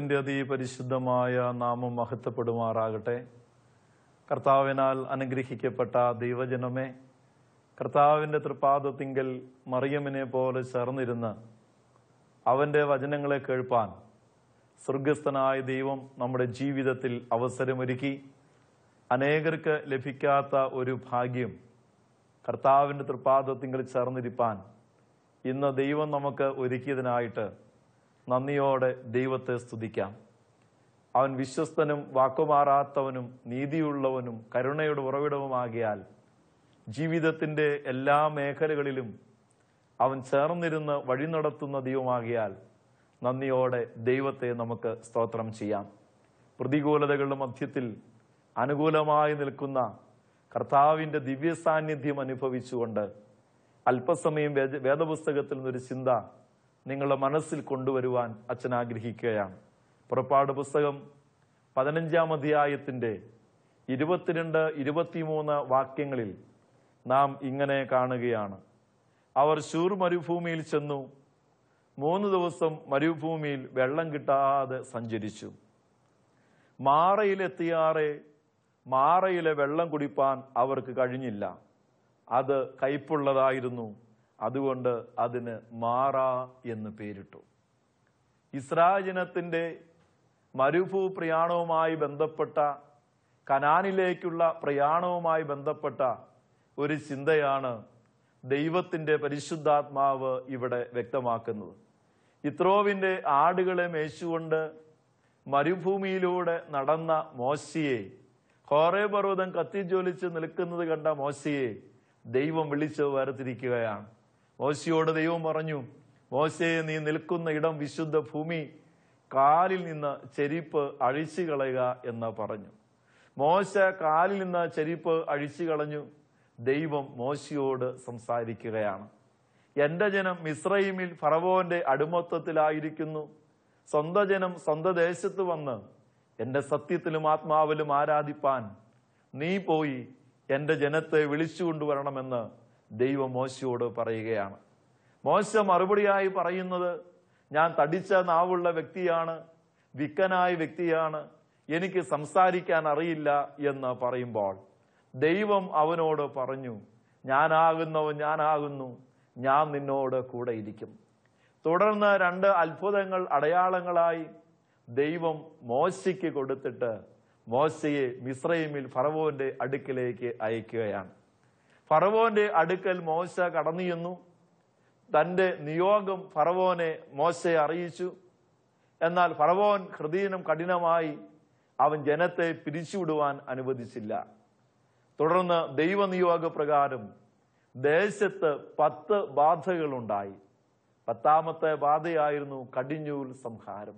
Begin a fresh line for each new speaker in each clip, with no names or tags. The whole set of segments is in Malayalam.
ദൈവത്തിന്റെ അതിപരിശുദ്ധമായ നാമം മഹത്വപ്പെടുമാറാകട്ടെ. കർത്താവിനാൽ അനുഗ്രഹിക്കപ്പെട്ട ദൈവജനമേ കർത്താവിന്റെ തൃപ്പാദത്തിങ്കൽ മറിയമ്മിനെ പോലെ ചേർന്നിരുന്ന് അവന്റെ വചനങ്ങളെ കേൾപ്പാൻ സ്വർഗസ്ഥനായ ദൈവം നമ്മുടെ ജീവിതത്തിൽ അവസരമൊരുക്കി. അനേകർക്ക് ലഭിക്കാത്ത ഒരു ഭാഗ്യം കർത്താവിന്റെ തൃപ്പാദത്തിങ്കൽ ചേർന്നിരിപ്പാൻ ഇന്ന് ദൈവം നമുക്ക് ഒരുക്കിയതിനായിട്ട് നന്ദിയോടെ ദൈവത്തെ സ്തുതിക്കാം. അവൻ വിശ്വസ്തനും വാക്കുമാറാത്തവനും നീതിയുള്ളവനും കരുണയുടെ ഉറവിടവുമാകിയാൽ ജീവിതത്തിന്റെ എല്ലാ മേഖലകളിലും അവൻ ചേർന്നിരുന്ന് വഴി നടത്തുന്ന ദൈവമാകിയാൽ നന്ദിയോടെ ദൈവത്തെ നമുക്ക് സ്തോത്രം ചെയ്യാം. പ്രതികൂലതകളുടെ മധ്യത്തിൽ അനുകൂലമായി നിൽക്കുന്ന കർത്താവിന്റെ ദിവ്യ സാന്നിധ്യം അനുഭവിച്ചുകൊണ്ട് അല്പസമയം വേദ- വേദപുസ്തകത്തിൽ നിന്നൊരു ചിന്ത നിങ്ങളുടെ മനസ്സിൽ കൊണ്ടുവരുവാൻ അച്ഛൻ ആഗ്രഹിക്കുകയാണ്. പുറപ്പാട് പുസ്തകം പതിനഞ്ചാം അധ്യായത്തിന്റെ ഇരുപത്തിരണ്ട് ഇരുപത്തിമൂന്ന് വാക്യങ്ങളിൽ നാം ഇങ്ങനെ കാണുകയാണ്. അവർ ശൂർ മരുഭൂമിയിൽ ചെന്നു. മൂന്ന് ദിവസം മരുഭൂമിയിൽ വെള്ളം കിട്ടാതെ സഞ്ചരിച്ചു. മാറയിലെത്തിയാറെ മാറയിലെ വെള്ളം കുടിപ്പാൻ അവർക്ക് കഴിഞ്ഞില്ല. അത് കയ്പുള്ളതായിരുന്നു. അതുകൊണ്ട് അതിന് മാറ എന്ന് പേരിട്ടു. ഇസ്രാജനത്തിന്റെ മരുഭൂ പ്രയാണവുമായി ബന്ധപ്പെട്ട കനാനിലേക്കുള്ള പ്രയാണവുമായി ബന്ധപ്പെട്ട ഒരു ചിന്തയാണ് ദൈവത്തിന്റെ പരിശുദ്ധാത്മാവ് ഇവിടെ വ്യക്തമാക്കുന്നത്. ഇത്രോവിന്റെ ആടുകളെ മേച്ചുകൊണ്ട് മരുഭൂമിയിലൂടെ നടന്ന മോശിയെ ഹോറേ പർവതം കത്തിജ്വലിച്ച് നിൽക്കുന്നത് കണ്ട മോശിയെ ദൈവം വിളിച്ച് വേർതിരിക്കുകയാണ് മോശയോട് ദൈവം പറഞ്ഞു മോശയെ നീ നിൽക്കുന്ന ഇടം വിശുദ്ധ ഭൂമി കാലിൽ നിന്ന് ചെരിപ്പ് അഴിച്ചു കളയുക എന്ന് പറഞ്ഞു. മോശ കാലിൽ നിന്ന് ചെരിപ്പ് അഴിച്ചു കളഞ്ഞു. ദൈവം മോശയോട് സംസാരിക്കുകയാണ്. എന്റെ ജനം മിശ്രൈമിൽ ഫറവോന്റെ അടിമത്വത്തിലായിരിക്കുന്നു സ്വന്തം ജനം സ്വന്തം ദേശത്ത് വന്ന് എന്റെ സത്യത്തിലും ആത്മാവിലും ആരാധിപ്പാൻ നീ പോയി എന്റെ ജനത്തെ വിളിച്ചു കൊണ്ടുവരണമെന്ന് ദൈവം മോശയോട് പറയുകയാണ്. മോശ മറുപടിയായി പറയുന്നത് ഞാൻ തടിച്ച നാവുള്ള വ്യക്തിയാണ് വിക്കനായ വ്യക്തിയാണ് എനിക്ക് സംസാരിക്കാൻ അറിയില്ല എന്ന് പറയുമ്പോൾ ദൈവം അവനോട് പറഞ്ഞു ഞാനാകുന്നവൻ ഞാനാകുന്നു ഞാൻ നിന്നോട് കൂടെ ഇരിക്കും. തുടർന്ന് രണ്ട് അത്ഭുതങ്ങൾ അടയാളങ്ങളായി ദൈവം മോശയ്ക്ക് കൊടുത്തിട്ട് മോശയെ മിശ്രൈമിൽ ഫറവോന്റെ അടുക്കിലേക്ക് അയക്കുകയാണ്. ഫറവോന്റെ അടുക്കൽ മോശ കടന്നു ചെന്നു. തന്റെ നിയോഗം ഫറവോനെ മോശയെ അറിയിച്ചു. എന്നാൽ ഫറവോൻ ഹൃദയനം കഠിനമായി അവൻ ജനത്തെ പിരിച്ചുവിടുവാൻ അനുവദിച്ചില്ല. തുടർന്ന് ദൈവനിയോഗ പ്രകാരം ദേശത്ത് പത്ത് ബാധകളുണ്ടായി. പത്താമത്തെ ബാധയായിരുന്നു കടിഞ്ഞൂൽ സംഹാരം.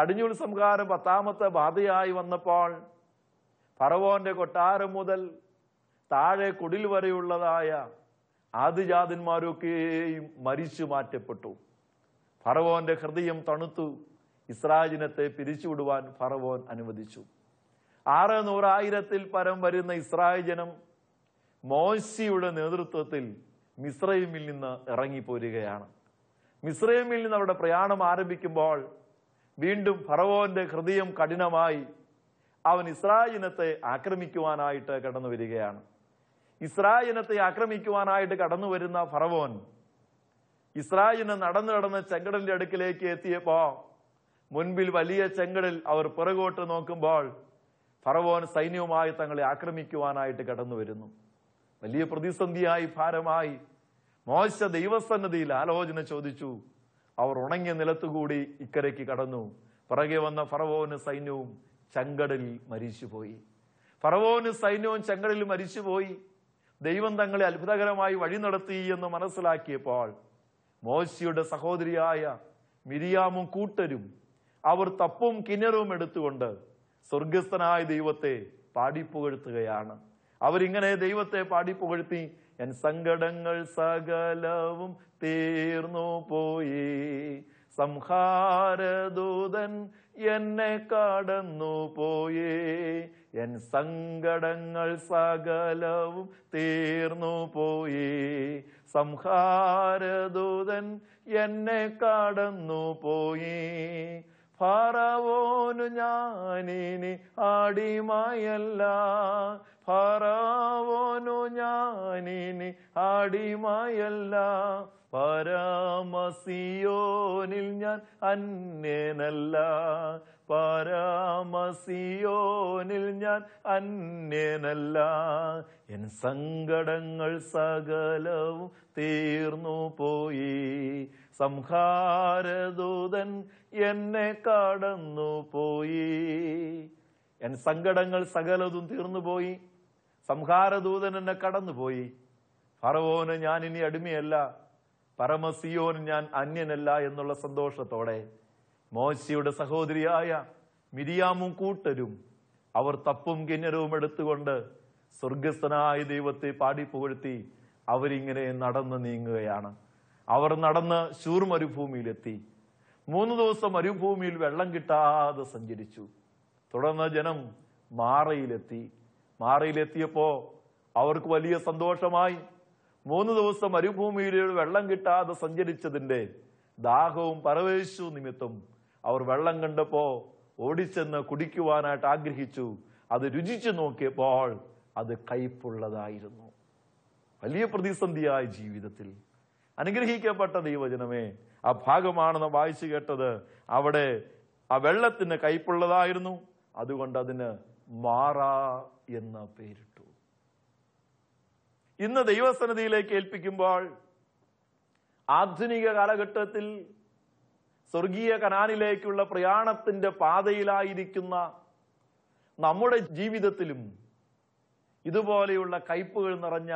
കടിഞ്ഞൂൽ സംഹാരം പത്താമത്തെ ബാധയായി വന്നപ്പോൾ ഫറവോന്റെ കൊട്ടാരം മുതൽ താഴെ കുടിൽ വരെയുള്ളതായ ആദിജാതന്മാരൊക്കെയും മരിച്ചു മാറ്റപ്പെട്ടു. ഫറവോന്റെ ഹൃദയം തണുത്തു. ഇസ്രാജിനത്തെ പിരിച്ചുവിടുവാൻ ഫറവോൻ അനുവദിച്ചു. ആറ് നൂറായിരത്തിൽ പരം വരുന്ന ഇസ്രായേൽ ജനം മോശിയുടെ നേതൃത്വത്തിൽ മിസ്രൈമിൽ നിന്ന് ഇറങ്ങിപ്പോരുകയാണ്. മിസ്രൈമിൽ നിന്ന് അവരുടെ പ്രയാണം ആരംഭിക്കുമ്പോൾ വീണ്ടും ഫറവോന്റെ ഹൃദയം കഠിനമായി. അവൻ ഇസ്രായേലിനത്തെ ആക്രമിക്കുവാനായിട്ട് കടന്നു വരികയാണ് ഇസ്രായേലിനത്തെ ആക്രമിക്കുവാനായിട്ട് കടന്നു വരുന്ന ഫറവോൻ ഇസ്രായേലിന് നടന്നു നടന്ന് ചെങ്കടലിന്റെ അടുക്കിലേക്ക് എത്തിയപ്പോ മുൻപിൽ വലിയ ചെങ്കടൽ അവർ പിറകോട്ട് നോക്കുമ്പോൾ ഫറവോൻ സൈന്യവുമായി തങ്ങളെ ആക്രമിക്കുവാനായിട്ട് കടന്നു വരുന്നു വലിയ പ്രതിസന്ധിയായി ഭാരമായി. മോശ ദൈവസന്നതിയിൽ ആലോചന ചോദിച്ചു. അവർ ഉണങ്ങിയ നിലത്തുകൂടി ഇക്കരയ്ക്ക് കടന്നു. പിറകെ വന്ന ഫറവോന് സൈന്യവും ചെങ്കടലിൽ മരിച്ചുപോയി. ഫറവോന് സൈന്യവും ചെങ്കടലിൽ മരിച്ചുപോയി. ദൈവം തങ്ങളെ അത്ഭുതകരമായി വഴി നടത്തി എന്ന് മനസ്സിലാക്കിയപ്പോൾ മോശിയുടെ സഹോദരിയായ മിരിയാമും കൂട്ടരും അവർ തപ്പും കിണറും എടുത്തുകൊണ്ട് സ്വർഗസ്ഥനായ ദൈവത്തെ പാടിപ്പുകഴ്ത്തുകയാണ്. അവരിങ്ങനെ ദൈവത്തെ പാടിപ്പുകഴ്ത്തി എൻ സങ്കടങ്ങൾ സകലവും തീർന്നു പോയി. സംഹാരദൂതൻ എന്നെ കടന്നു പോയേ. എൻ സങ്കടങ്ങൾ സകലവും തീർന്നു പോയേ. സംഹാരദൂതൻ എന്നെ കടന്നു പോയി. ഫറവോനു ഞാനിനി അടിമയല്ല. ഫറവോനു ഞാനിനി അടിമയല്ല. പരാമസിയോനിൽ ഞാൻ അന്യനല്ല. പരാമസിയോനിൽ ഞാൻ അന്യനല്ല. എൻ സങ്കടങ്ങൾ സകലവും തീർന്നു പോയി സംഹാരദൂതൻ എന്നെ കടന്നു പോയി. എൻ സങ്കടങ്ങൾ സകലതും തീർന്നുപോയി സംഹാരദൂതൻ എന്നെ കടന്നുപോയി ഫറവോന് ഞാൻ ഇനി അടിമയല്ല. പരമസിയോന് ഞാൻ അന്യനല്ല എന്നുള്ള സന്തോഷത്തോടെ മോശിയുടെ സഹോദരിയായ മിരിയാമും കൂട്ടരും അവർ തപ്പും കിന്നരവും എടുത്തുകൊണ്ട് സ്വർഗസ്ഥനായ ദൈവത്തെ പാടി പുകഴ്ത്തി അവരിങ്ങനെ നടന്ന് നീങ്ങുകയാണ്. അവർ നടന്ന് ശൂർ മരുഭൂമിയിലെത്തി മൂന്ന് ദിവസം മരുഭൂമിയിൽ വെള്ളം കിട്ടാതെ സഞ്ചരിച്ചു. തുടർന്ന് ജനം മാറയിലെത്തി. മാറയിലെത്തിയപ്പോ അവർക്ക് വലിയ സന്തോഷമായി. മൂന്ന് ദിവസം മരുഭൂമിയിൽ വെള്ളം കിട്ടാതെ സഞ്ചരിച്ചതിന്റെ ദാഹവും പരവേശു നിമിത്തം അവർ വെള്ളം കണ്ടപ്പോ ഓടിച്ചെന്ന് കുടിക്കുവാനായിട്ട് ആഗ്രഹിച്ചു. അത് രുചിച്ചു നോക്കിയപ്പോൾ അത് കയ്പുള്ളതായിരുന്നു. വലിയ പ്രതിസന്ധിയായ ജീവിതത്തിൽ. അനുഗ്രഹിക്കപ്പെട്ട ദൈവജനമേ ആ ഭാഗമാണെന്ന് വായിച്ചു കേട്ടത് അവിടെ ആ വെള്ളത്തിന് കയ്പുള്ളതായിരുന്നു. അതുകൊണ്ട് അതിന് മാറ എന്ന പേരിട്ടു. ഇന്ന് ദൈവസന്നിധിയിലേക്ക് ഏൽപ്പിക്കുമ്പോൾ ആധുനിക കാലഘട്ടത്തിൽ സ്വർഗീയ കനാനിലേക്കുള്ള പ്രയാണത്തിന്റെ പാതയിലായിരിക്കുന്ന നമ്മുടെ ജീവിതത്തിലും ഇതുപോലെയുള്ള കയ്പുകൾ നിറഞ്ഞ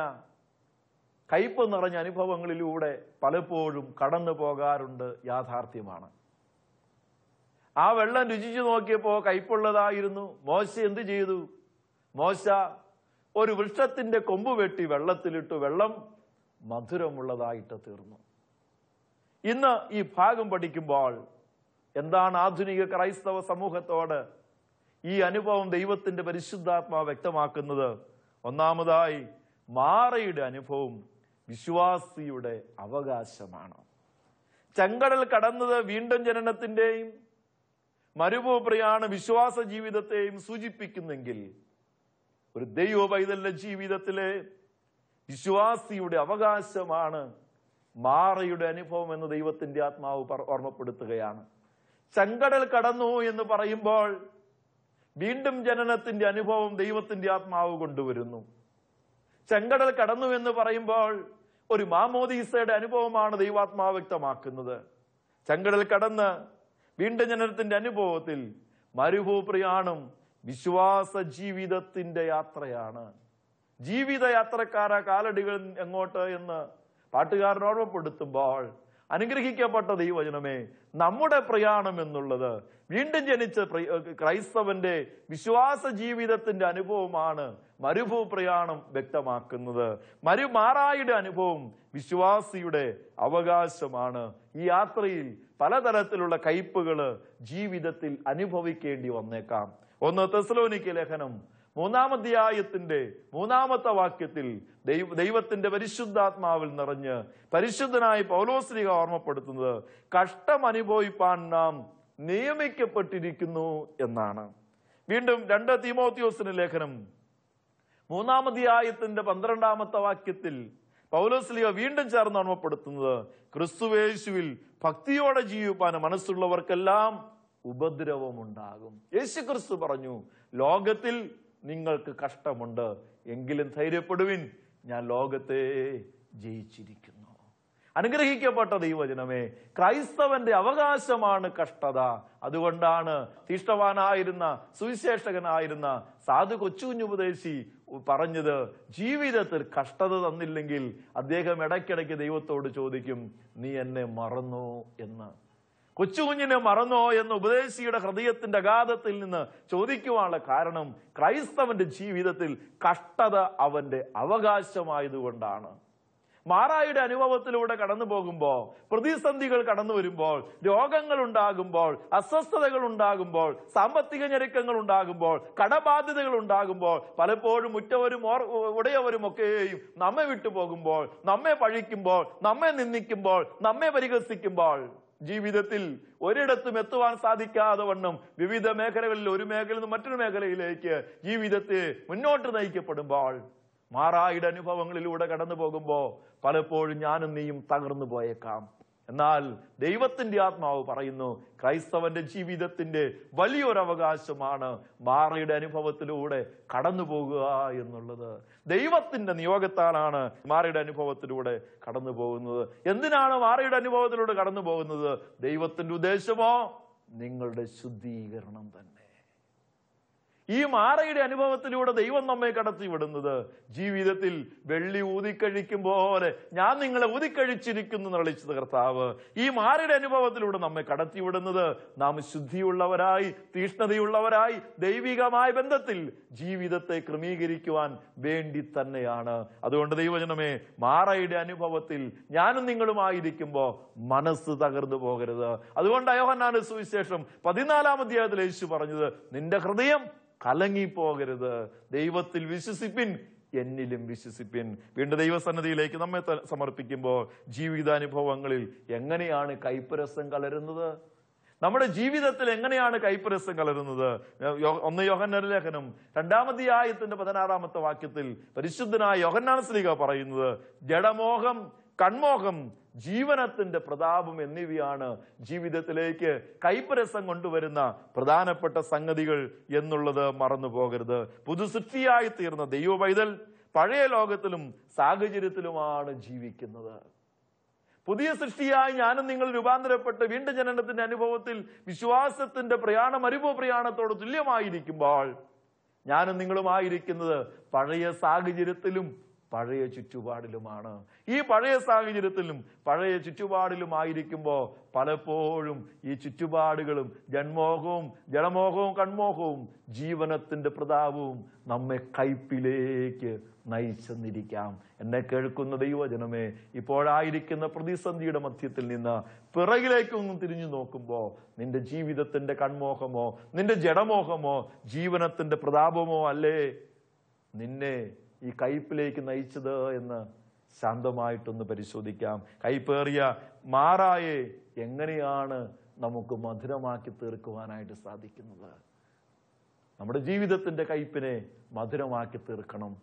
കയ്പ് നിറഞ്ഞ അനുഭവങ്ങളിലൂടെ പലപ്പോഴും കടന്നു പോകാറുണ്ട് യാഥാർത്ഥ്യമാണ്. ആ വെള്ളം രുചിച്ചു നോക്കിയപ്പോ കയ്പുള്ളതായിരുന്നു. മോശ എന്ത് ചെയ്തു? മോശ ഒരു വൃക്ഷത്തിന്റെ കൊമ്പ് വെട്ടി വെള്ളത്തിലിട്ടു വെള്ളം മധുരമുള്ളതായിട്ട് തീർന്നു. ഇന്ന് ഈ ഭാഗം പഠിക്കുമ്പോൾ എന്താണ് ആധുനിക ക്രൈസ്തവ സമൂഹത്തോട് ഈ അനുഭവം ദൈവത്തിന്റെ പരിശുദ്ധാത്മാവ് വ്യക്തമാക്കുന്നത്? ഒന്നാമതായി മാറയുടെ അനുഭവം വിശ്വാസിയുടെ അവകാശമാണ്. ചെങ്കടൽ കടന്നത് വീണ്ടും ജനനത്തിന്റെയും മരുഭൂപ്രയാണ് വിശ്വാസ ജീവിതത്തെയും സൂചിപ്പിക്കുന്നെങ്കിൽ ഒരു ദൈവ പൈതലിന്റെ ജീവിതത്തിലെ വിശ്വാസിയുടെ അവകാശമാണ് മാറയുടെ അനുഭവം എന്ന് ദൈവത്തിന്റെ ആത്മാവ് ഓർമ്മപ്പെടുത്തുകയാണ്. ചെങ്കടൽ കടന്നു എന്ന് പറയുമ്പോൾ വീണ്ടും ജനനത്തിന്റെ അനുഭവം ദൈവത്തിന്റെ ആത്മാവ് കൊണ്ടുവരുന്നു. ചെങ്കടൽ കടന്നു എന്ന് പറയുമ്പോൾ ഒരു മാമോദീസയുടെ അനുഭവമാണ് ദൈവാത്മാവ് വ്യക്തമാക്കുന്നത്. ചങ്കടൽ കടന്ന് വീണ്ടും ജനനത്തിന്റെ അനുഭവത്തിൽ മരുഭൂപ്രയാണം വിശ്വാസ ജീവിതത്തിന്റെ യാത്രയാണ്. ജീവിത യാത്രക്കാര കാലടികൾ എങ്ങോട്ട് എന്ന് പാട്ടുകാരൻ ഓർമ്മപ്പെടുത്തുമ്പോൾ അനുഗ്രഹിക്കപ്പെട്ട ദൈവജനമേ നമ്മുടെ പ്രയാണം എന്നുള്ളത് വീണ്ടും ജനിച്ച ക്രൈസ്തവന്റെ വിശ്വാസ ജീവിതത്തിന്റെ അനുഭവമാണ് മരുഭൂ പ്രയാണം വ്യക്തമാക്കുന്നത്. മരുമാറായുടെ അനുഭവം വിശ്വാസിയുടെ അവകാശമാണ്. ഈ യാത്രയിൽ പലതരത്തിലുള്ള കയ്പുകൾ ജീവിതത്തിൽ അനുഭവിക്കേണ്ടി വന്നേക്കാം. ഒന്ന് തെസ്ലോനിക്ക് ലേഖനം മൂന്നാമധ്യായത്തിന്റെ മൂന്നാമത്തെ വാക്യത്തിൽ ദൈവ ദൈവത്തിന്റെ പരിശുദ്ധാത്മാവിൽ നിറഞ്ഞ് പരിശുദ്ധനായി പൗലോസ്ലിക ഓർമ്മപ്പെടുത്തുന്നത് കഷ്ടം അനുഭവിപ്പാൻ നാം നിയമിക്കപ്പെട്ടിരിക്കുന്നു എന്നാണ്. വീണ്ടും രണ്ട് തീമോത്യോസിന് ലേഖനം. മൂന്നാമധ്യായത്തിന്റെ പന്ത്രണ്ടാമത്തെ വാക്യത്തിൽ പൗലോസ്ലിക വീണ്ടും ചേർന്ന് ഓർമ്മപ്പെടുത്തുന്നത് ക്രിസ്തുവേശുവിൽ ഭക്തിയോടെ ജീവിപ്പാൻ മനസ്സുള്ളവർക്കെല്ലാം ഉപദ്രവമുണ്ടാകും. യേശു ക്രിസ്തു പറഞ്ഞു ലോകത്തിൽ നിങ്ങൾക്ക് കഷ്ടമുണ്ട് എങ്കിലും ധൈര്യപ്പെടുവിൻ. ഞാൻ ലോകത്തെ ജയിച്ചിരിക്കുന്നു. അനുഗ്രഹിക്കപ്പെട്ട ദൈവജനമേ ക്രൈസ്തവന്റെ അവകാശമാണ് കഷ്ടത. അതുകൊണ്ടാണ് തീഷ്ടവാനായിരുന്ന സുവിശേഷകനായിരുന്ന സാധു കൊച്ചുകുഞ്ഞുപദേശി പറഞ്ഞത് ജീവിതത്തിൽ കഷ്ടത തന്നില്ലെങ്കിൽ അദ്ദേഹം ഇടയ്ക്കിടയ്ക്ക് ദൈവത്തോട് ചോദിക്കും നീ എന്നെ മറന്നു എന്ന്. കൊച്ചുകുഞ്ഞിനെ മറന്നോ എന്ന് ഉപദേശിയുടെ ഹൃദയത്തിന്റെ അഗാധത്തിൽ നിന്ന് ചോദിക്കുവാനുള്ള കാരണം ക്രൈസ്തവന്റെ ജീവിതത്തിൽ കഷ്ടത അവന്റെ അവകാശമായതുകൊണ്ടാണ്. മാറായുടെ അനുഭവത്തിലൂടെ കടന്നു പോകുമ്പോൾ പ്രതിസന്ധികൾ കടന്നു വരുമ്പോൾ രോഗങ്ങൾ ഉണ്ടാകുമ്പോൾ അസ്വസ്ഥതകൾ ഉണ്ടാകുമ്പോൾ സാമ്പത്തിക ഞെരുക്കങ്ങൾ ഉണ്ടാകുമ്പോൾ കടബാധ്യതകൾ ഉണ്ടാകുമ്പോൾ പലപ്പോഴും ഉറ്റവരും ഉടയവരും ഒക്കെയും നമ്മെ വിട്ടുപോകുമ്പോൾ നമ്മെ പഴിക്കുമ്പോൾ നമ്മെ നിന്ദിക്കുമ്പോൾ നമ്മെ പരിഹസിക്കുമ്പോൾ ജീവിതത്തിൽ ഒരിടത്തും എത്തുവാൻ സാധിക്കാതെ വണ്ണം വിവിധ മേഖലകളിൽ ഒരു മേഖലയിൽ നിന്ന് മറ്റൊരു മേഖലയിലേക്ക് ജീവിതത്തെ മുന്നോട്ട് നയിക്കപ്പെടുമ്പോൾ മാറായുടെ അനുഭവങ്ങളിലൂടെ കടന്നു പോകുമ്പോൾ പലപ്പോഴും ഞാനും നീയും തകർന്നു പോയേക്കാം. എന്നാൽ ദൈവത്തിന്റെ ആത്മാവ് പറയുന്നു ക്രൈസ്തവന്റെ ജീവിതത്തിന്റെ വലിയൊരു അവകാശമാണ് മാറയുടെ അനുഭവത്തിലൂടെ കടന്നു പോകുക എന്നുള്ളത്. ദൈവത്തിന്റെ നിയോഗത്താലാണ് മാറയുടെ അനുഭവത്തിലൂടെ കടന്നു പോകുന്നത് എന്തിനാണ് മാറയുടെ അനുഭവത്തിലൂടെ കടന്നു പോകുന്നത് ദൈവത്തിന്റെ ഉദ്ദേശമോ? നിങ്ങളുടെ ശുദ്ധീകരണം തന്നെ. ഈ മാറയുടെ അനുഭവത്തിലൂടെ ദൈവം നമ്മെ കടത്തി വിടുന്നത്. ജീവിതത്തിൽ വെള്ളി ഊതിക്കഴിക്കും പോലെ ഞാൻ നിങ്ങളെ ഊതിക്കഴിച്ചിരിക്കുന്നു നളിച്ചത് കർത്താവ്. ഈ മാറയുടെ അനുഭവത്തിലൂടെ നമ്മെ കടത്തി വിടുന്നത് നാം ശുദ്ധിയുള്ളവരായി തീഷ്ണതയുള്ളവരായി ദൈവികമായ ബന്ധത്തിൽ ജീവിതത്തെ ക്രമീകരിക്കുവാൻ വേണ്ടി തന്നെയാണ്. അതുകൊണ്ട് ദൈവജനമേ മാറയുടെ അനുഭവത്തിൽ ഞാനും നിങ്ങളുമായിരിക്കുമ്പോൾ മനസ്സ് തകർന്നു പോകരുത്. അതുകൊണ്ട് അയോഹന്നാന്റെ സുവിശേഷം പതിനാലാം അധ്യായത്തിൽ യേശു പറഞ്ഞത് നിന്റെ ഹൃദയം കലങ്ങിപ്പോകരുത്. ദൈവത്തിൽ വിശ്വസിപ്പിൻ എന്നിലും വിശ്വസിപ്പിൻ. വീണ്ടും ദൈവസന്നതിയിലേക്ക് നമ്മെ സമർപ്പിക്കുമ്പോൾ ജീവിതാനുഭവങ്ങളിൽ എങ്ങനെയാണ് കൈപ്പരസം കലരുന്നത്? നമ്മുടെ ജീവിതത്തിൽ എങ്ങനെയാണ് കൈപ്പരസം കലരുന്നത്? ഒന്ന് യോഹന്നാൻ ലേഖനം രണ്ടാമധ്യായത്തിന്റെ പതിനാറാമത്തെ വാക്യത്തിൽ പരിശുദ്ധനായ യോഹന്നാൻ സ്ലീഗ പറയുന്നത് ജഡമോഹം കൺമോഹം ജീവനത്തിന്റെ പ്രതാപം എന്നിവയാണ് ജീവിതത്തിലേക്ക് കൈപ്പരസം കൊണ്ടുവരുന്ന പ്രധാനപ്പെട്ട സംഗതികൾ എന്നുള്ളത് മറന്നു പോകരുത്. പുതുസൃഷ്ടിയായി തീർന്ന ദൈവ പൈതൽ പഴയ ലോകത്തിലും സാഹചര്യത്തിലുമാണ് ജീവിക്കുന്നത്. പുതിയ സൃഷ്ടിയായി ഞാനും നിങ്ങൾ രൂപാന്തരപ്പെട്ട് വീണ്ടും ജനനത്തിന്റെ അനുഭവത്തിൽ വിശ്വാസത്തിന്റെ പ്രയാണം അനുഭവ പ്രയാണത്തോട് തുല്യമായിരിക്കുമ്പോൾ ഞാനും നിങ്ങളുമായിരിക്കുന്നത് പഴയ സാഹചര്യത്തിലും പഴയ ചുറ്റുപാടിലുമാണ്. ഈ പഴയ സാഹചര്യത്തിലും പഴയ ചുറ്റുപാടിലും ആയിരിക്കുമ്പോൾ പലപ്പോഴും ഈ ചുറ്റുപാടുകളും ജന്മോഹവും ജലമോഹവും കൺമോഹവും ജീവനത്തിന്റെ പ്രതാപവും നമ്മെ കയ്പിലേക്ക് നയിച്ചെന്നിരിക്കാം. എന്നെ കേൾക്കുന്ന ദൈവജനമേ ഇപ്പോഴായിരിക്കുന്ന പ്രതിസന്ധിയുടെ മധ്യത്തിൽ നിന്ന് പിറകിലേക്കൊന്നും തിരിഞ്ഞു നോക്കുമ്പോൾ നിന്റെ ജീവിതത്തിന്റെ കൺമോഹമോ നിന്റെ ജഡമോഹമോ ജീവനത്തിന്റെ പ്രതാപമോ അല്ലേ? നിന്നെ ഈ കയ്പിലേക്ക് നയിച്ചത് എന്ന് ശാന്തമായിട്ടൊന്ന് പരിശോധിക്കാം. കൈപ്പേറിയ മാറായെ എങ്ങനെയാണ് നമുക്ക് മധുരമാക്കി തീർക്കുവാനായിട്ട് സാധിക്കുന്നത്? നമ്മുടെ ജീവിതത്തിന്റെ കയ്പിനെ മധുരമാക്കി തീർക്കണം.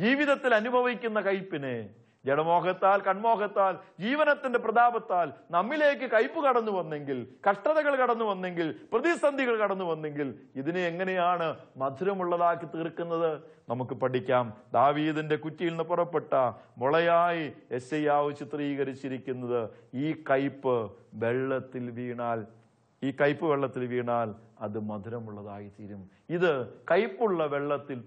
ജീവിതത്തിൽ അനുഭവിക്കുന്ന കയ്പിനെ ജഡമോഹത്താൽ കൺമോഹത്താൽ ജീവനത്തിന്റെ പ്രതാപത്താൽ നമ്മിലേക്ക് കയ്പ് കടന്നു വന്നെങ്കിൽ കഷ്ടതകൾ കടന്നു വന്നെങ്കിൽ പ്രതിസന്ധികൾ കടന്നു വന്നെങ്കിൽ ഇതിനെ എങ്ങനെയാണ് മധുരമുള്ളതാക്കി തീർക്കുന്നത്? നമുക്ക് പഠിക്കാം. ദാവീദിന്റെ കുറ്റിയിൽ നിന്ന് പുറപ്പെട്ട മുളയായി എസ്ഐയാവ് ചിത്രീകരിച്ചിരിക്കുന്നത് ഈ കയ്പ് വെള്ളത്തിൽ വീണാൽ ഈ കയ്പ് വെള്ളത്തിൽ വീണാൽ അത് മധുരമുള്ളതായി തീരും ഇത് കയ്പുള്ള വെള്ളത്തിൽ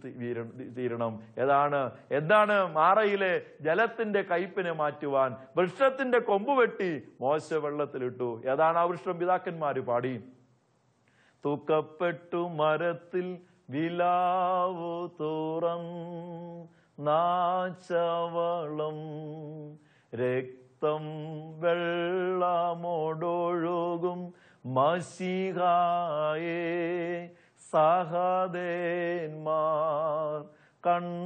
തീരണം. ഏതാണ് എന്താണ് മാറയിലെ ജലത്തിന്റെ കയ്പിനെ മാറ്റുവാൻ? വൃക്ഷത്തിന്റെ കൊമ്പ് വെട്ടി മോശ വെള്ളത്തിലിട്ടു. ഏതാണ് ആ വൃക്ഷം പിതാക്കന്മാര് പാടി? തൂക്കപ്പെട്ടു മരത്തിൽ വിലാവു നാച്ചവളം രക്തം വെള്ളമോടൊഴുകും മഷിഹായേ സഹദേന്മാർ കണ്ടങ്ങോടി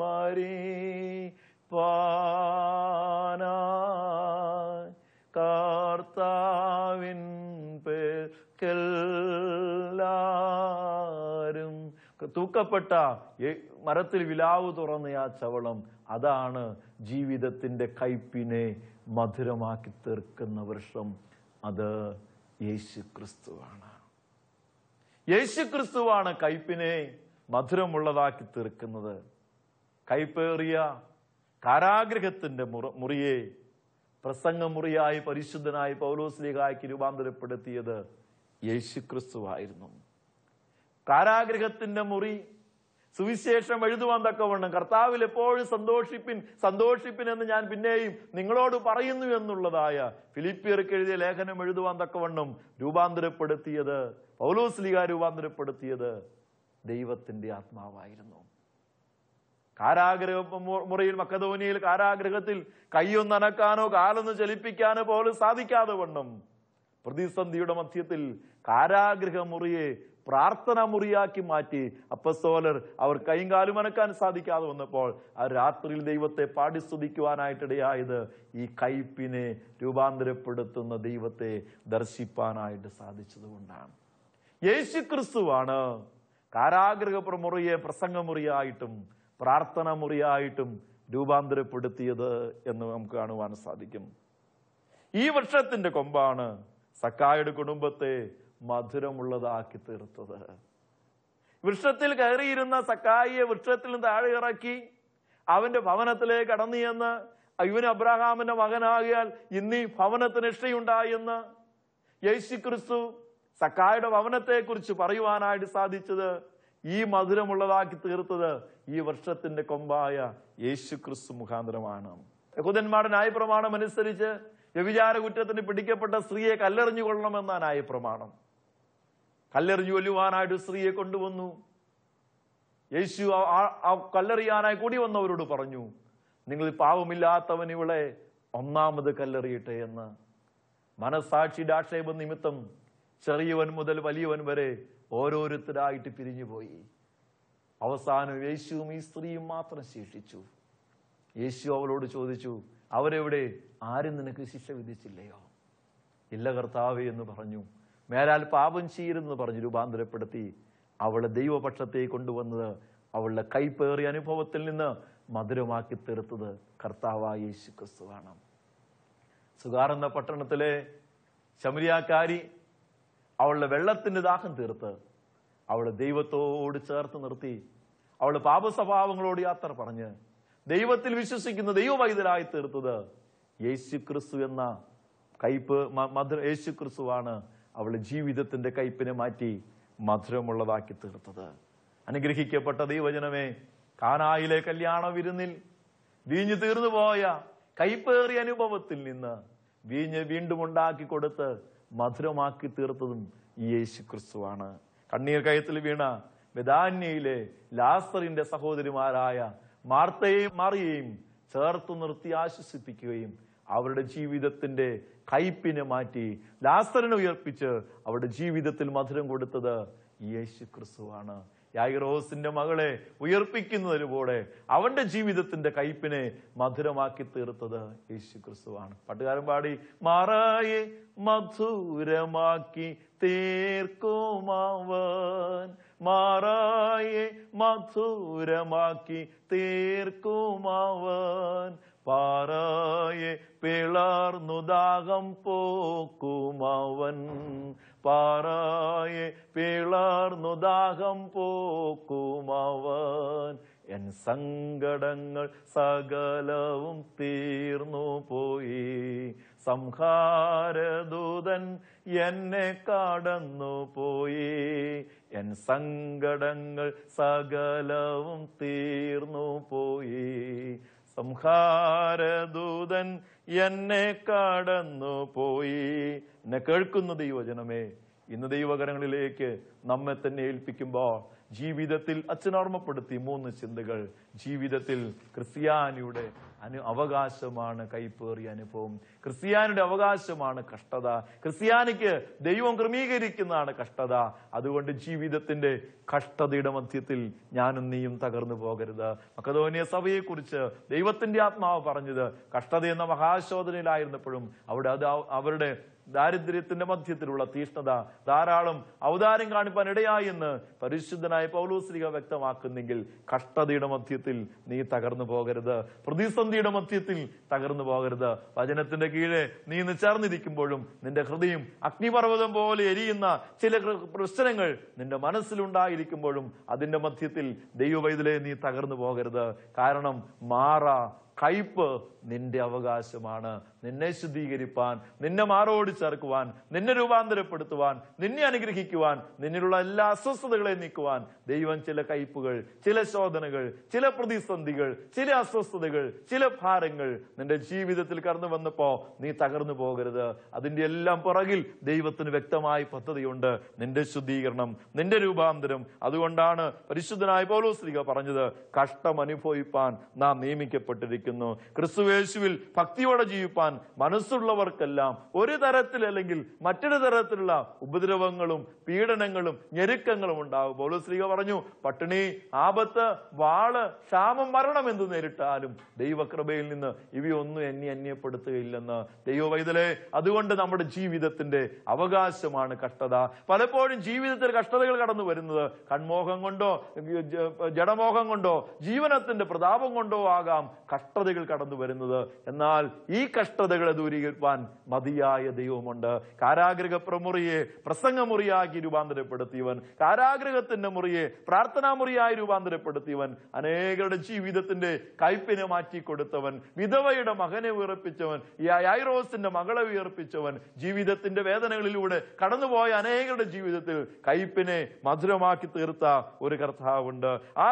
മരി പാനായി കർത്താവിൻ പേർക്കെല്ലാരും തൂക്കപ്പെട്ട മരത്തിൽ വിലാവ് തുറന്ന ആ ചവളം അതാണ് ജീവിതത്തിന്റെ കയ്പിനെ മധുരമാക്കി തീർക്കുന്ന വൃക്ഷം. അത് യേശു ക്രിസ്തുവാണ് യേശു ക്രിസ്തുവാണ് കയ്പിനെ മധുരമുള്ളതാക്കി തീർക്കുന്നത്. കൈപ്പേറിയ കാരാഗ്രഹത്തിന്റെ മുറ മുറിയെ പ്രസംഗമുറിയായി പരിശുദ്ധനായി പൗലോസ്ലിഹായ്ക്ക് രൂപാന്തരപ്പെടുത്തിയത് യേശു ക്രിസ്തുവായിരുന്നു കാരാഗ്രഹത്തിന്റെ മുറി സുവിശേഷം എഴുതുവാൻ തക്കവണ്ണം. കർത്താവിൽ എപ്പോഴും സന്തോഷിപ്പിൻ സന്തോഷിപ്പിൻ എന്ന് ഞാൻ പിന്നെയും നിങ്ങളോട് പറയുന്നു എന്നുള്ളതായ ഫിലിപ്പിയർക്ക് എഴുതിയ ലേഖനം എഴുതുവാൻ തക്കവണ്ണം രൂപാന്തരപ്പെടുത്തിയത് പൗലോസ്ലിക രൂപാന്തരപ്പെടുത്തിയത് ദൈവത്തിന്റെ ആത്മാവായിരുന്നു. കാരാഗ്രഹ മുറിയിൽ മക്കധോനിയിൽ കാരാഗ്രഹത്തിൽ കയ്യൊന്ന് അനക്കാനോ കാലൊന്ന് ചലിപ്പിക്കാനോ പോലും സാധിക്കാതെ വണ്ണം. പ്രതിസന്ധിയുടെ മധ്യത്തിൽ കാരാഗ്രഹ മുറിയെ പ്രാർത്ഥന മുറിയാക്കി മാറ്റി അപ്പസ്തോലർ അവർ കൈയും കാലും അനക്കാൻ സാധിക്കാതെ വന്നപ്പോൾ ആ രാത്രിയിൽ ദൈവത്തെ പാടി സ്തുതിക്കുവാനായിട്ടിടയായത് ഈ കയ്പിനെ രൂപാന്തരപ്പെടുത്തുന്ന ദൈവത്തെ ദർശിപ്പാനായിട്ട് സാധിച്ചതുകൊണ്ടാണ്. യേശു ക്രിസ്തുവാണ് കാരാഗ്രഹ മുറിയെ പ്രസംഗമുറിയായിട്ടും പ്രാർത്ഥന മുറിയായിട്ടും രൂപാന്തരപ്പെടുത്തിയത് എന്ന് നമുക്ക് കാണുവാൻ സാധിക്കും. ഈ വർഷത്തിന്റെ കൊമ്പാണ് സക്കായുടെ കുടുംബത്തെ മധുരമുള്ളതാക്കി തീർത്തത് വൃക്ഷത്തിൽ കയറിയിരുന്ന സക്കായിയെ വൃക്ഷത്തിൽ നിന്ന് താഴെ ഇറക്കി അവന്റെ ഭവനത്തിലേക്ക് കടന്നു ചെന്ന് ഇവന് അബ്രഹാമിന്റെ മകനാകിയാൽ ഇന്നീ ഭവനത്തിന് ഇഷ്ടയുണ്ടായെന്ന് യേശു ക്രിസ്തു സക്കായുടെ ഭവനത്തെ കുറിച്ച് പറയുവാനായിട്ട് സാധിച്ചത് ഈ മധുരമുള്ളതാക്കി തീർത്തത് ഈ വർഷത്തിന്റെ കൊമ്പായ യേശു ക്രിസ്തു മുഖാന്തരമാണ്. യഹൂദന്മാരുടെ ന്യായപ്രമാണം അനുസരിച്ച് വ്യഭിചാര കുറ്റത്തിന് പിടിക്കപ്പെട്ട സ്ത്രീയെ കല്ലെറിഞ്ഞു കൊള്ളണമെന്ന ന്യായപ്രമാണം. കല്ലെറിഞ്ഞു കൊല്ലുവാനായിട്ട് സ്ത്രീയെ കൊണ്ടുവന്നു. യേശു ആ- കല്ലെറിയാനായി കൂടി വന്നവരോട് പറഞ്ഞു നിങ്ങൾ പാവമില്ലാത്തവൻ ഇവളെ ഒന്നാമത് കല്ലെറിയട്ടെ എന്ന്. മനസാക്ഷിയുടെ ആക്ഷേപ നിമിത്തം ചെറിയവൻ മുതൽ വലിയവൻ വരെ ഓരോരുത്തരായിട്ട് പിരിഞ്ഞുപോയി. അവസാനം യേശുവും ഈ സ്ത്രീയും മാത്രം ശേഷിച്ചു. യേശു അവളോട് ചോദിച്ചു അവരെവിടെ? ആരും നിനക്ക് ശിക്ഷ വിധിച്ചില്ലയോ? ഇല്ല കർത്താവേ എന്ന് പറഞ്ഞു. മേലാൽ പാപം ചെയ്യരുതെന്ന് പറഞ്ഞ് രൂപാന്തരപ്പെടുത്തി അവളെ ദൈവപക്ഷത്തെ കൊണ്ടുവന്നത് അവളുടെ കൈപ്പേറിയ അനുഭവത്തിൽ നിന്ന് മധുരമാക്കി തീർത്തത് കർത്താവായ യേശു ക്രിസ്തുവാണ് സുഗാർ എന്ന പട്ടണത്തിലെ ശമരിയാക്കാരി അവളുടെ വെള്ളത്തിന്റെ ദാഹം തീർത്ത് അവളെ ദൈവത്തോട് ചേർത്ത് നിർത്തി അവളുടെ പാപസ്വഭാവങ്ങളോട് യാത്ര പറഞ്ഞ് ദൈവത്തിൽ വിശ്വസിക്കുന്ന ദൈവവൈദ്യരായി തീർത്തത് യേശു ക്രിസ്തു എന്ന കൈപ്പ് മധുര യേശു ക്രിസ്തുവാണ് അവളുടെ ജീവിതത്തിന്റെ കയ്പിനെ മാറ്റി മധുരമുള്ളതാക്കി തീർത്തത്. അനുഗ്രഹിക്കപ്പെട്ട ദൈവജനമേ കാനായിലെ കല്യാണ വിരുന്നിൽ വീഞ്ഞു തീർന്നു പോയ കൈപ്പേറിയ അനുഭവത്തിൽ നിന്ന് വീഞ്ഞ് വീണ്ടും ഉണ്ടാക്കി കൊടുത്ത് മധുരമാക്കി തീർത്തതും ഈ യേശു ക്രിസ്തുവാണ് കണ്ണീർ കയത്തിൽ വീണ ബദാന്യയിലെ ലാസറിന്റെ സഹോദരിമാരായ മാർത്തയെയും മാറിയെയും ചേർത്ത് നിർത്തി ആശ്വസിപ്പിക്കുകയും അവരുടെ ജീവിതത്തിന്റെ കയ്പിനെ മാറ്റി ലാസറിനെ ഉയർപ്പിച്ച് അവരുടെ ജീവിതത്തിൽ മധുരം കൊടുത്തത് യേശു ക്രിസ്തുവാണ് യായിറോസിന്റെ മകളെ ഉയർപ്പിക്കുന്നതിലൂടെ അവന്റെ ജീവിതത്തിന്റെ കയ്പിനെ മധുരമാക്കി തീർത്തത് യേശു ക്രിസ്തുവാണ് പാട്ടുകാരൻ പാടി മാറായെ മധുരമാക്കി തീർക്കുമാവൻ. മാറായെ മധുരമാക്കി തീർക്കുമാവൻ. പാറായെ പിളർന്നു ദാഹം പോക്കുമവൻ. പാറായെ പിളർന്നു ദാഹം പോക്കുമവൻ. എൻ സങ്കടങ്ങൾ സകലവും തീർന്നു പോയി. സംഹാരദൂതൻ എന്നെ കടന്നു പോയി. എൻ സങ്കടങ്ങൾ സകലവും തീർന്നു പോയി. സംഹാരദൂതൻ എന്നെ കടന്നു പോയി. എന്നെ കേൾക്കുന്ന ദൈവജനമേ. ഇന്ന് ദൈവകരങ്ങളിലേക്ക് നമ്മെ തന്നെ ഏൽപ്പിക്കുമ്പോൾ ജീവിതത്തിൽ അച്ഛനോർമ്മപ്പെടുത്തി മൂന്ന് ചിന്തകൾ. ജീവിതത്തിൽ ക്രിസ്ത്യാനിയുടെ അനു അവകാശമാണ് കൈപ്പേറിയ അനുഭവം. ക്രിസ്ത്യാനിയുടെ അവകാശമാണ് കഷ്ടത. ക്രിസ്ത്യാനിക്ക് ദൈവം ക്രമീകരിക്കുന്നതാണ് കഷ്ടത. അതുകൊണ്ട് ജീവിതത്തിന്റെ കഷ്ടതയുടെ മധ്യത്തിൽ ഞാനും നീയും തകർന്നു പോകരുത്. മക്കതോനിയ സഭയെക്കുറിച്ച് ദൈവത്തിന്റെ ആത്മാവ് പറഞ്ഞത് കഷ്ടത എന്ന മഹാശോധനയിലായിരുന്നപ്പോഴും അവിടെ അത് അവരുടെ ദാരിദ്ര്യത്തിന്റെ മധ്യത്തിലുള്ള തീഷ്ണത ധാരാളം അവതാരം കാണിപ്പാൻ ഇടയായി എന്ന് പരിശുദ്ധനായ പൗലോസ്ലിക വ്യക്തമാക്കുന്നെങ്കിൽ കഷ്ടതയുടെ മധ്യത്തിൽ നീ തകർന്നു പോകരുത്. പ്രതിസന്ധിയുടെ മധ്യത്തിൽ തകർന്നു പോകരുത്. വചനത്തിന്റെ കീഴെ നീ ഇന്ന് ചേർന്നിരിക്കുമ്പോഴും നിന്റെ ഹൃദയം അഗ്നിപർവതം പോലെ എരിയുന്ന ചില പ്രശ്നങ്ങൾ നിന്റെ മനസ്സിലുണ്ടായിരിക്കുമ്പോഴും അതിന്റെ മധ്യത്തിൽ ദൈവവൈതലെ നീ തകർന്നു പോകരുത്. കാരണം മാറ കയ്പ് നിന്റെ അവകാശമാണ്. നിന്നെ ശുദ്ധീകരിപ്പാൻ നിന്നെ മാറോട് ചേർക്കുവാൻ നിന്നെ രൂപാന്തരപ്പെടുത്തുവാൻ നിന്നെ അനുഗ്രഹിക്കുവാൻ നിന്നിലുള്ള എല്ലാ അസ്വസ്ഥതകളെയും നീക്കുവാൻ ദൈവം ചില കയ്പുകൾ ചില ശോധനകൾ ചില പ്രതിസന്ധികൾ ചില അസ്വസ്ഥതകൾ ചില ഭാരങ്ങൾ നിന്റെ ജീവിതത്തിൽ കടന്നു വന്നപ്പോ നീ തകർന്നു പോകരുത്. അതിന്റെ എല്ലാം പുറകിൽ ദൈവത്തിന് വ്യക്തമായ പദ്ധതിയുണ്ട്. നിന്റെ ശുദ്ധീകരണം നിന്റെ രൂപാന്തരം. അതുകൊണ്ടാണ് പരിശുദ്ധനായ പൗലോസ്ലിക പറഞ്ഞത് കഷ്ടം അനുഭവിപ്പാൻ നാം നിയമിക്കപ്പെട്ടിരിക്കുന്നു. ക്രിസ്തുവേൽ ക്രിസ്തുവേശുവിൽ ഭക്തിയോടെ ജീവിപ്പാൻ മനസ്സുള്ളവർക്കെല്ലാം ഒരു തരത്തിൽ അല്ലെങ്കിൽ മറ്റൊരു തരത്തിലുള്ള ഉപദ്രവങ്ങളും പീഡനങ്ങളും ഞെരുക്കങ്ങളും ഉണ്ടാകും പൗലോസ്ലിക പറഞ്ഞു പട്ടിണി ആപത്ത് വാൾ ക്ഷാമം മരണം എന്ത് നേരിട്ടാലും ദൈവകൃപയിൽ നിന്ന് ഇവയൊന്നും എന്നെ അന്യപ്പെടുത്തുകയില്ലെന്ന് ദൈവവൈതലെ അതുകൊണ്ട് നമ്മുടെ ജീവിതത്തിന്റെ അവകാശമാണ് കഷ്ടത. പലപ്പോഴും ജീവിതത്തിൽ കഷ്ടതകൾ കടന്നു വരുന്നത് കൺമോഹം കൊണ്ടോ ജഡമോഹം കൊണ്ടോ ജീവനത്തിന്റെ പ്രതാപം കൊണ്ടോ ആകാം കഷ്ടതകൾ കടന്നു വരുന്നത്. എന്നാൽ ഈ കഷ്ടതകളെ ദൂരീകരിപ്പാൻ മതിയായ ദൈവമുണ്ട്. കാരാഗ്രഹ പ്രമുറിയെ പ്രസംഗമുറിയാക്കി രൂപാന്തരപ്പെടുത്തിയവൻ കാരാഗ്രഹത്തിന്റെ മുറിയെ പ്രാർത്ഥനാ മുറിയായി രൂപാന്തരപ്പെടുത്തിയവൻ അനേകരുടെ ജീവിതത്തിന്റെ കയ്പിനെ മാറ്റി കൊടുത്തവൻ വിധവയുടെ മകനെ ഉയർപ്പിച്ചവൻ ഈ ഐറോസിന്റെ മകളെ ഉയർപ്പിച്ചവൻ ജീവിതത്തിന്റെ വേദനകളിലൂടെ കടന്നുപോയ അനേകരുടെ ജീവിതത്തിൽ കയ്പിനെ മധുരമാക്കി തീർത്ത ഒരു കർത്താവുണ്ട്. ആ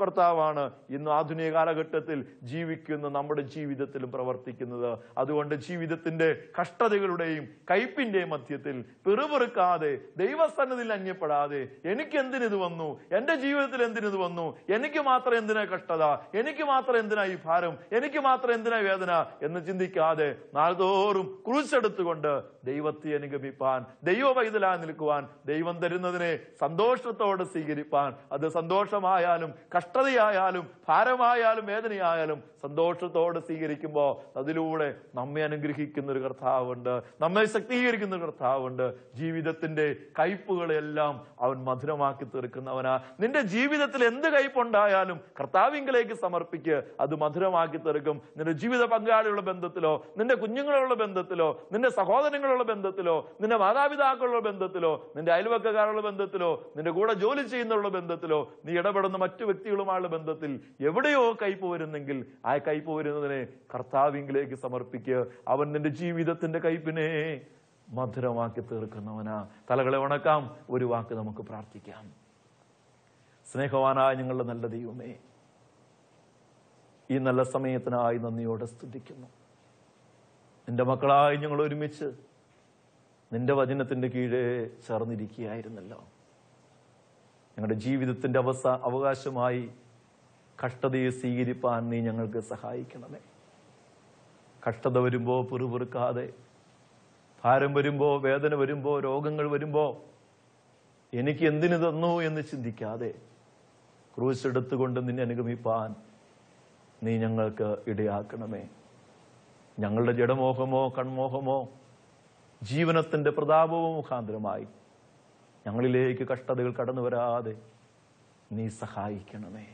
കർത്താവാണ് ഇന്ന് ആധുനിക കാലഘട്ടത്തിൽ ജീവിക്കുന്ന നമ്മുടെ ജീവിതത്തിലും പ്രവർത്തിക്കുന്നത്. അതുകൊണ്ട് ജീവിതത്തിന്റെ കഷ്ടതകളുടെയും കയ്പിന്റെയും മധ്യത്തിൽ പിറുപിറുക്കാതെ ദൈവസന്നതിൽ അന്യപ്പെടാതെ എനിക്ക് എന്തിനിത് വന്നു? എന്റെ ജീവിതത്തിൽ എന്തിനിത് വന്നു? എനിക്ക് മാത്രം എന്തിനാ കഷ്ടത? എനിക്ക് മാത്രം എന്തിനാ ഈ ഭാരം? എനിക്ക് മാത്രം എന്തിനാ വേദന? എന്ന് ചിന്തിക്കാതെ നാൾതോറും ക്രൂശെടുത്തുകൊണ്ട് ദൈവത്തെ അനുഗമിപ്പാൻ ദൈവ പൈതലായി നിൽക്കുവാൻ ദൈവം തരുന്നതിനെ സന്തോഷത്തോടെ സ്വീകരിപ്പാൻ. അത് സന്തോഷമായാലും കഷ്ടതയായാലും ഭാരമായാലും വേദനയായാലും സന്തോഷത്തോടെ സ്വീകരിക്കുമ്പോൾ അതിലൂടെ നമ്മെ അനുഗ്രഹിക്കുന്ന ഒരു കർത്താവുണ്ട് നമ്മെ ശക്തീകരിക്കുന്ന ഒരു കർത്താവുണ്ട്. ജീവിതത്തിന്റെ കയ്പുകളെല്ലാം അവൻ മധുരമാക്കി തീർക്കുന്നവനാ. നിന്റെ ജീവിതത്തിൽ എന്ത് കയ്പുണ്ടായാലും കർത്താവിങ്കിലേക്ക് സമർപ്പിക്ക് അത് മധുരമാക്കി തീർക്കും. നിന്റെ ജീവിത പങ്കാളിയുള്ള ബന്ധത്തിലോ നിന്റെ കുഞ്ഞുങ്ങളുള്ള ബന്ധത്തിലോ നിന്റെ സഹോദരങ്ങളുള്ള ബന്ധത്തിലോ നിന്റെ മാതാപിതാക്കളുള്ള ബന്ധത്തിലോ നിന്റെ അയൽവക്കക്കാരുള്ള ബന്ധത്തിലോ നിന്റെ കൂടെ ജോലി ചെയ്യുന്നുള്ള ബന്ധത്തിലോ നീ ഇടപെടുന്ന മറ്റു വ്യക്തികളുമായുള്ള ബന്ധത്തിൽ എവിടെയോ കയ്പ് വരുന്നെങ്കിൽ ആ കയ്പ് വരുന്നതിനെ കർത്താവിങ്കിലേക്ക് സമർപ്പിക്കുക അവൻ നിന്റെ ജീവിതത്തിന്റെ കയ്പിനെ മധുരമാക്കി തീർക്കുന്നവനാ. തലകളെ ഉണക്കാം ഒരു വാക്ക് നമുക്ക് പ്രാർത്ഥിക്കാം. സ്നേഹവാനായ ഞങ്ങളുടെ നല്ല ദൈവമേ ഈ നല്ല സമയത്തിനായി നന്ദിയോടെ സ്തുതിക്കുന്നു. നിന്റെ മക്കളായി ഞങ്ങൾ ഒരുമിച്ച് നിന്റെ വചനത്തിന്റെ കീഴെ ചേർന്നിരിക്കുകയായിരുന്നല്ലോ. ഞങ്ങളുടെ ജീവിതത്തിന്റെ അവസ അവകാശമായി കഷ്ടതയെ സ്വീകരിപ്പാൻ നീ ഞങ്ങൾക്ക് സഹായിക്കണമേ. കഷ്ടത വരുമ്പോ പിറുപിറുക്കാതെ ഭാരം വരുമ്പോ വേദന വരുമ്പോ രോഗങ്ങൾ വരുമ്പോ എനിക്ക് എന്തിനു തന്നു എന്ന് ചിന്തിക്കാതെ ക്രൂശ് എടുത്തുകൊണ്ട് നിന്നെ അനുഗമിപ്പാൻ നീ ഞങ്ങൾക്ക് ഇടയാക്കണമേ. ഞങ്ങളുടെ ജഡമോഹമോ കൺമോഹമോ ജീവനത്തിന്റെ പ്രതാപവും മുഖാന്തരമായി ഞങ്ങളിലേക്ക് കഷ്ടതകൾ കടന്നു വരാതെ നീ സഹായിക്കണമേ.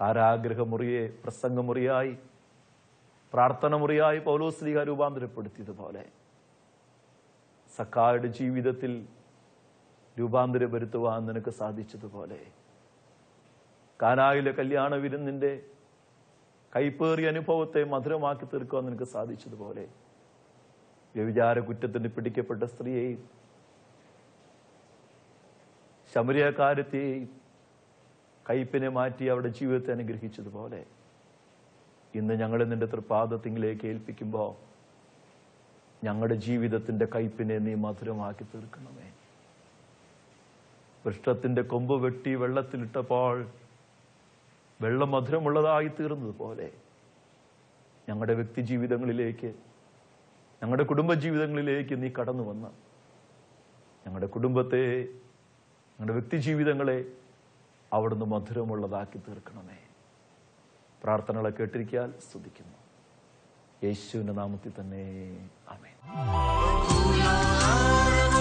കാരാഗ്രഹമുറിയെ പ്രസംഗമുറിയായി പ്രാർത്ഥന മുറിയായി പൗലോസ്ലിക രൂപാന്തരപ്പെടുത്തിയതുപോലെ സക്കായുടെ ജീവിതത്തിൽ രൂപാന്തരപ്പെടുത്തുവാൻ നിനക്ക് സാധിച്ചതുപോലെ കാനായിലെ കല്യാണ വിരുന്നിന്റെ കൈപ്പേറിയ അനുഭവത്തെ മധുരമാക്കി തീർക്കുവാൻ നിനക്ക് സാധിച്ചതുപോലെ വ്യവിചാര കുറ്റത്തിന് പിടിക്കപ്പെട്ട സ്ത്രീയെയും ശമരിയക്കാരത്തെയും കയ്പിനെ മാറ്റി അവരുടെ ജീവിതത്തെ അനുഗ്രഹിച്ചതുപോലെ ഇന്ന് ഞങ്ങൾ നിന്റെ തൃപ്പാദത്തിങ്കിലേക്ക് ഏൽപ്പിക്കുമ്പോൾ ഞങ്ങളുടെ ജീവിതത്തിന്റെ കയ്പിനെ നീ മധുരമാക്കി തീർക്കണമേ. വൃഷ്ടത്തിന്റെ കൊമ്പ് വെട്ടി വെള്ളത്തിലിട്ടപ്പോൾ വെള്ളം മധുരമുള്ളതായി തീർന്നതുപോലെ ഞങ്ങളുടെ വ്യക്തി ജീവിതങ്ങളിലേക്ക് ഞങ്ങളുടെ കുടുംബ ജീവിതങ്ങളിലേക്ക് നീ കടന്നു വന്ന് ഞങ്ങളുടെ കുടുംബത്തെ ഞങ്ങളുടെ വ്യക്തി ജീവിതങ്ങളെ അവിടുന്ന് മധുരമുള്ളതാക്കി തീർക്കണമേ. പ്രാർത്ഥനകളെ കേട്ടിരിക്കാൻ സ്തുതിക്കുന്നു. യേശുവിന്റെ നാമത്തിൽ തന്നെ.
araw